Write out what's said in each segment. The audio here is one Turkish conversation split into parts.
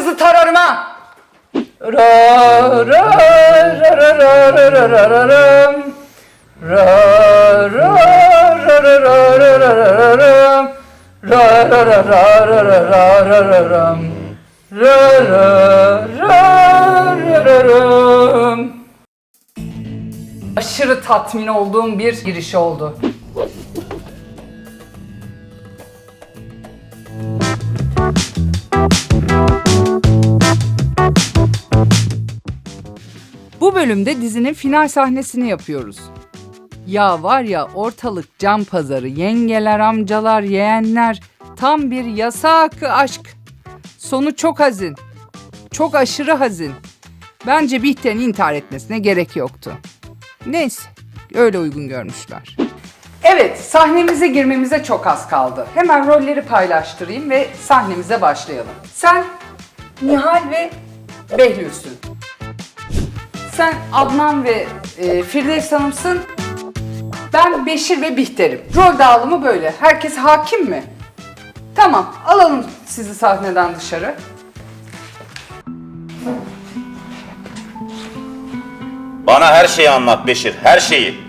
Alayınızı tararım ha. Ra ra ra ra ra ra ra ra ra. Ra ra ra ra ra ra ra ra ra ram. Ra ra ra ra ra ra ra ra ra ram. Ra ra ra ra ra ram. Aşırı tatmin olduğum bir giriş oldu. Bu bölümde dizinin final sahnesini yapıyoruz. Ya var ya ortalık cam pazarı, yengeler, amcalar, yeğenler, tam bir yasak aşk. Sonu çok hazin. Çok aşırı hazin. Bence Bihter'in intihar etmesine gerek yoktu. Neyse, öyle uygun görmüşler. Evet, sahnemize girmemize çok az kaldı. Hemen rolleri paylaştırayım ve sahnemize başlayalım. Sen Nihal ve Behlül'sün. Sen Adnan ve e, Firdevs Hanım'sın. Ben Beşir ve Bihter'im. Rol dağılımı böyle. Herkes hakim mi? Tamam, alalım sizi sahneden dışarı. Bana her şeyi anlat Beşir, her şeyi.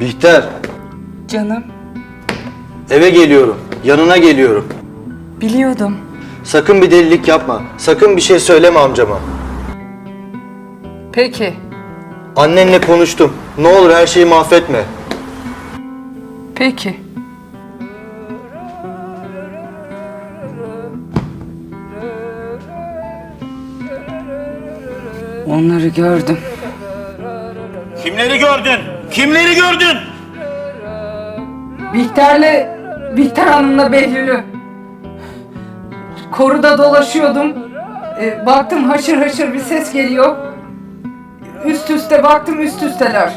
Bihter, Canım, eve geliyorum. Yanına geliyorum. biliyordum. Sakın bir delilik yapma. Sakın bir şey söyleme amcama. Peki, Annenle konuştum. Ne olur her şeyi mahvetme. peki. Onları gördüm. Kimleri gördün? Kimleri gördün? Bihter'le, Bihter Hanım'la Behlül'ü. Koruda dolaşıyordum. E, baktım haşır haşır bir ses geliyor. Üst üste baktım üst üsteler.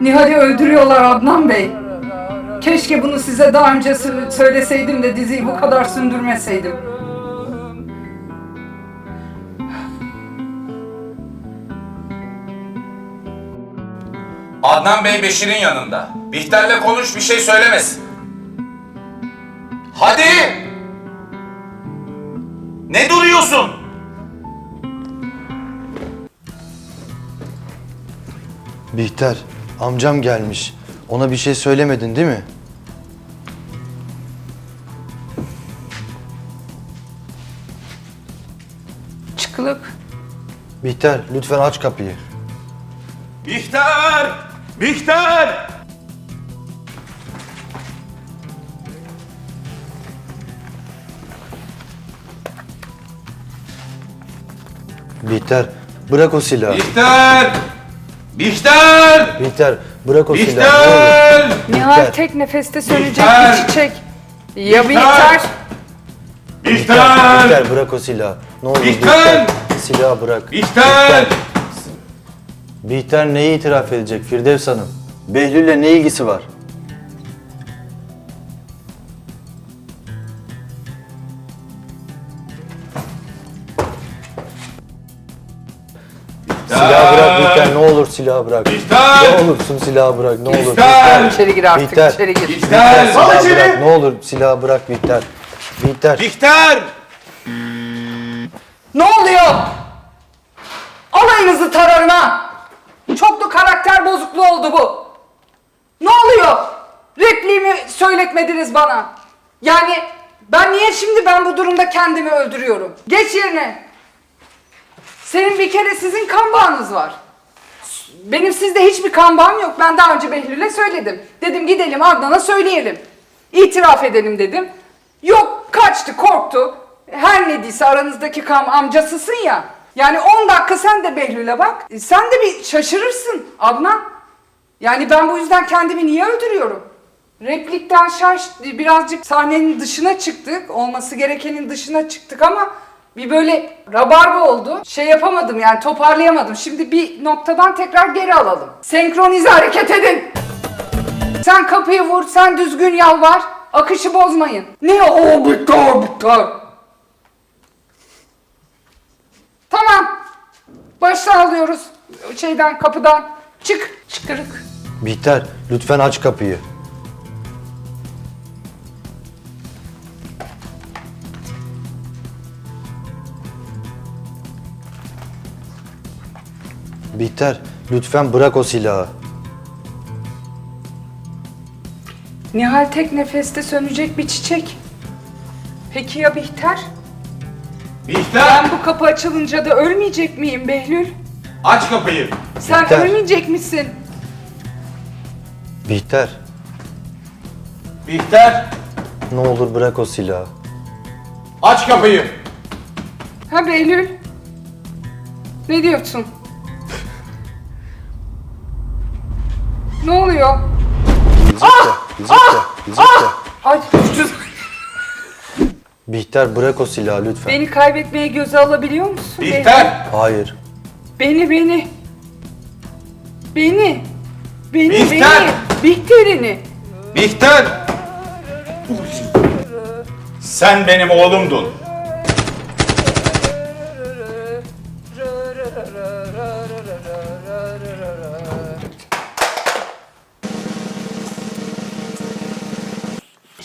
Nihal'i öldürüyorlar Adnan Bey. Keşke bunu size daha önce sö- söyleseydim de diziyi bu kadar sündürmeseydim. Adnan Bey Beşir'in yanında. Bihter'le konuş bir şey söylemesin. Hadi! Ne duruyorsun? Bihter, amcam gelmiş. Ona bir şey söylemedin değil mi? Çıkılıp Bihter, lütfen aç kapıyı. Bihter! Bihter! Bihter, bırak o silahı. Bihter! Bihter! Bihter, bırak o silahı. Ne olur. Bihter! Nihal Bihter. tek nefeste sönecek Bihter! bir çiçek. Ya Bihter! Bihter? Bihter, Bihter! Bihter bırak o silahı. Ne olur Bihter! Silahı bırak. Bihter! Bihter neyi itiraf edecek Firdevs Hanım? Behlül'le ne ilgisi var? Silahı bırak. Bihter! Ne olursun silahı bırak ne olur. Bihter! İçeri gir artık, Bihter. içeri gir. Bihter! silahı bırak ne olur silahı bırak Bihter. Bihter. Bihter! Ne oluyor? Alayınızı tararım ha! Çoklu karakter bozukluğu oldu bu. Ne oluyor? Repliğimi söyletmediniz bana. Yani ben niye şimdi ben bu durumda kendimi öldürüyorum? Geç yerine. Senin bir kere sizin kan bağınız var. Benim sizde hiçbir kan bağım yok. Ben daha önce Behlül'e söyledim. Dedim gidelim Adnan'a söyleyelim. İtiraf edelim dedim. Yok kaçtı korktu. Her ne diyse aranızdaki kan amcasısın ya. Yani 10 dakika sen de Behlül'e bak. E, Sen de bir şaşırırsın Adnan. Yani ben bu yüzden kendimi niye öldürüyorum? Replikten şaş birazcık sahnenin dışına çıktık. Olması gerekenin dışına çıktık ama bir böyle rabarba oldu. Şey yapamadım yani toparlayamadım. Şimdi bir noktadan tekrar geri alalım. Senkronize hareket edin. Sen kapıyı vur, sen düzgün yalvar. Akışı bozmayın. Ne o bitter bitter. Tamam. Başla alıyoruz. Şeyden kapıdan. Çık. Çıkırık. Bihter lütfen aç kapıyı. Bihter lütfen bırak o silahı. Nihal tek nefeste sönecek bir çiçek. Peki ya Bihter? Bihter! Ben bu kapı açılınca da ölmeyecek miyim Behlül? Aç kapıyı. Sen Bihter. ölmeyecek misin? Bihter Bihter! ne olur bırak o silahı. Aç kapıyı. Ha Behlül? Ne diyorsun? Ne oluyor? Fizikte, fizikte, fizikte. Ay düştü. Bihter bırak o silahı lütfen. Beni kaybetmeye göze alabiliyor musun? Bihter! Hayır. Beni beni. Beni. Beni Bihter! beni. Bihter'ini. Bihter! Sen benim oğlumdun.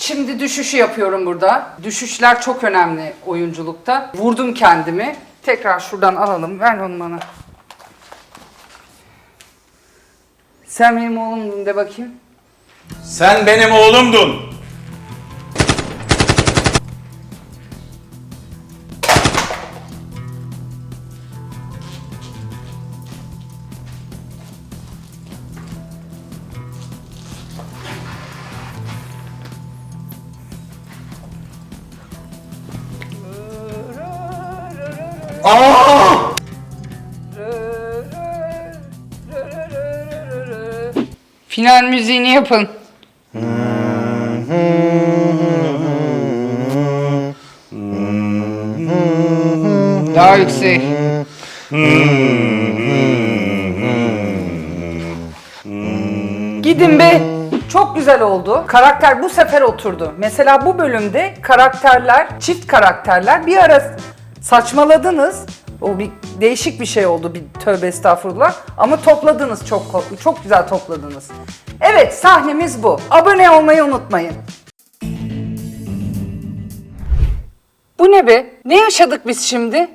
Şimdi düşüşü yapıyorum burada. Düşüşler çok önemli oyunculukta. Vurdum kendimi. Tekrar şuradan alalım. Ver onu bana. Sen benim oğlumdun de bakayım. Sen benim oğlumdun. Final müziğini yapın. Daha yüksek. Gidin be. Çok güzel oldu. Karakter bu sefer oturdu. Mesela bu bölümde karakterler, çift karakterler bir ara saçmaladınız. O bir değişik bir şey oldu. Bir tövbe estağfurullah. Ama topladınız çok çok güzel topladınız. Evet sahnemiz bu. Abone olmayı unutmayın. Bu ne be? Ne yaşadık biz şimdi?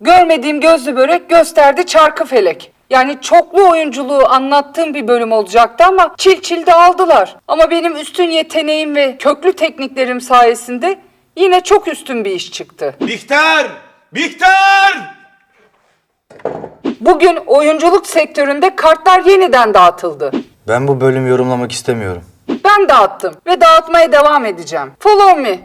Görmediğim gözlü börek gösterdi çarkı felek. Yani çoklu oyunculuğu anlattığım bir bölüm olacaktı ama çil çil de aldılar. Ama benim üstün yeteneğim ve köklü tekniklerim sayesinde yine çok üstün bir iş çıktı. Bihter! Bihter! Bugün oyunculuk sektöründe kartlar yeniden dağıtıldı. Ben bu bölümü yorumlamak istemiyorum. Ben dağıttım ve dağıtmaya devam edeceğim. Follow me.